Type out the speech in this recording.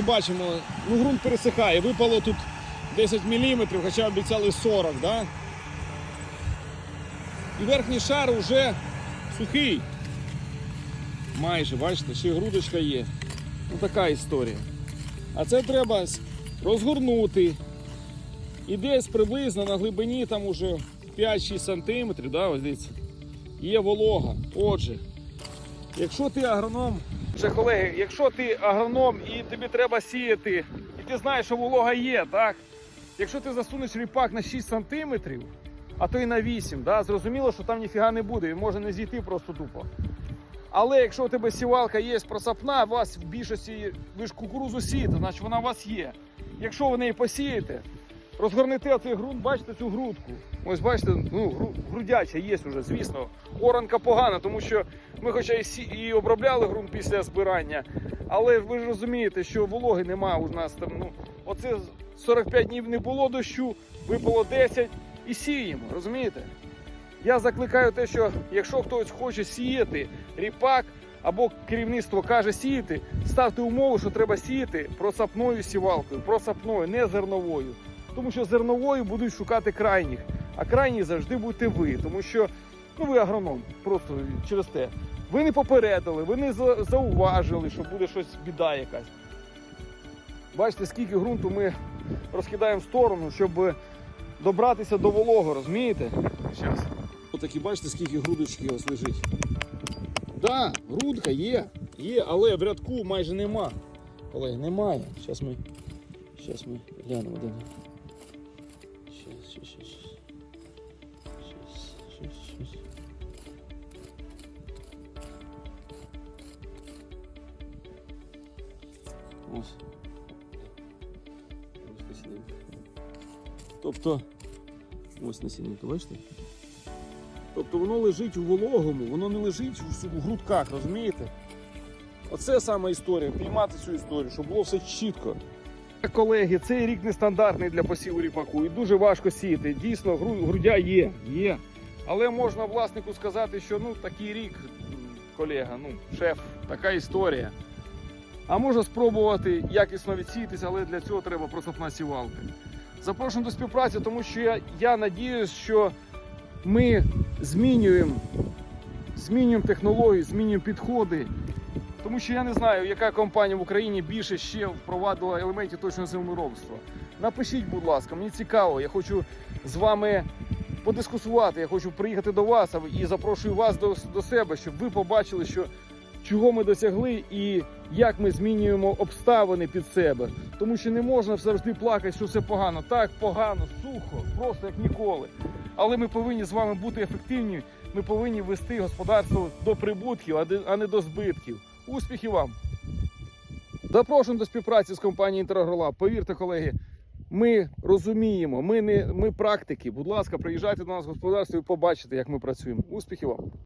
ми бачимо, ну ґрунт пересихає. Випало тут 10 мм, хоча обіцяли 40, да? І верхній шар вже сухий. Майже, бачите, ще грудочка є. Ну така історія. А це треба розгорнути. І десь приблизно на глибині там уже 5-6 см, да, ось дивіться, є волога. Отже, якщо ти агроном, ще колеги, якщо ти агроном і тобі треба сіяти, і ти знаєш, що волога є, так? Якщо ти засунеш ріпак на 6 см, а то й на 8, да, зрозуміло, що там ніфіга не буде, він може не зійти просто тупо. Але якщо у тебе сівалка є просапна, у вас в більшості ви ж кукурузу сієте, значить вона у вас є. Якщо ви неї посієте, розгорнете цей ґрунт, бачите цю грудку. Ось бачите, ну, грудяча є вже, звісно. Оранка погана, тому що ми хоча і, сі, і обробляли ґрунт після збирання, але ви ж розумієте, що вологи нема у нас там. Ну, оце 45 днів не було дощу, випало 10 і сіємо, розумієте? Я закликаю те, що якщо хтось хоче сіяти ріпак або керівництво каже сіяти, ставте умову, що треба сіяти просапною сівалкою, просапною, не зерновою. Тому що зерновою будуть шукати крайніх, а крайні завжди будете ви, тому що ну ви агроном, просто через те. Ви не попередили, ви не зауважили, що буде щось біда якась. Бачите, скільки ґрунту ми розкидаємо в сторону, щоб добратися до волого, розумієте? Зараз. Отакі, бачите, скільки грудочки ось лежить. Да, грудка є, є, але в рядку майже нема. Колеги, немає. Зараз ми. Зараз ми глянемо Ось. Ось насінинка. Тобто, ось насінинка, бачите? Тобто воно лежить у вологому, воно не лежить у грудках, розумієте? Оце саме історія, піймати цю історію, щоб було все чітко. Колеги, цей рік нестандартний для посіву ріпаку і дуже важко сіяти. Дійсно, грудя є, є. Але можна власнику сказати, що ну такий рік, колега, ну, шеф, така історія. А можна спробувати якісно відсіятися, але для цього треба просопна сівалка. Запрошую до співпраці, тому що я, я надіюсь, що ми змінюємо, змінюємо технології, змінюємо підходи. Тому що я не знаю, яка компанія в Україні більше ще впровадила елементів точного землеробства. Напишіть, будь ласка, мені цікаво, я хочу з вами подискусувати, я хочу приїхати до вас і запрошую вас до, до себе, щоб ви побачили, що, чого ми досягли і як ми змінюємо обставини під себе. Тому що не можна завжди плакати, що все погано. Так, погано, сухо, просто як ніколи. Але ми повинні з вами бути ефективні. Ми повинні вести господарство до прибутків, а не до збитків. Успіхів вам! Запрошуємо до співпраці з компанією Інтерагролаб. Повірте, колеги, ми розуміємо, ми не ми практики. Будь ласка, приїжджайте до нас в господарство і побачите, як ми працюємо. Успіхів вам!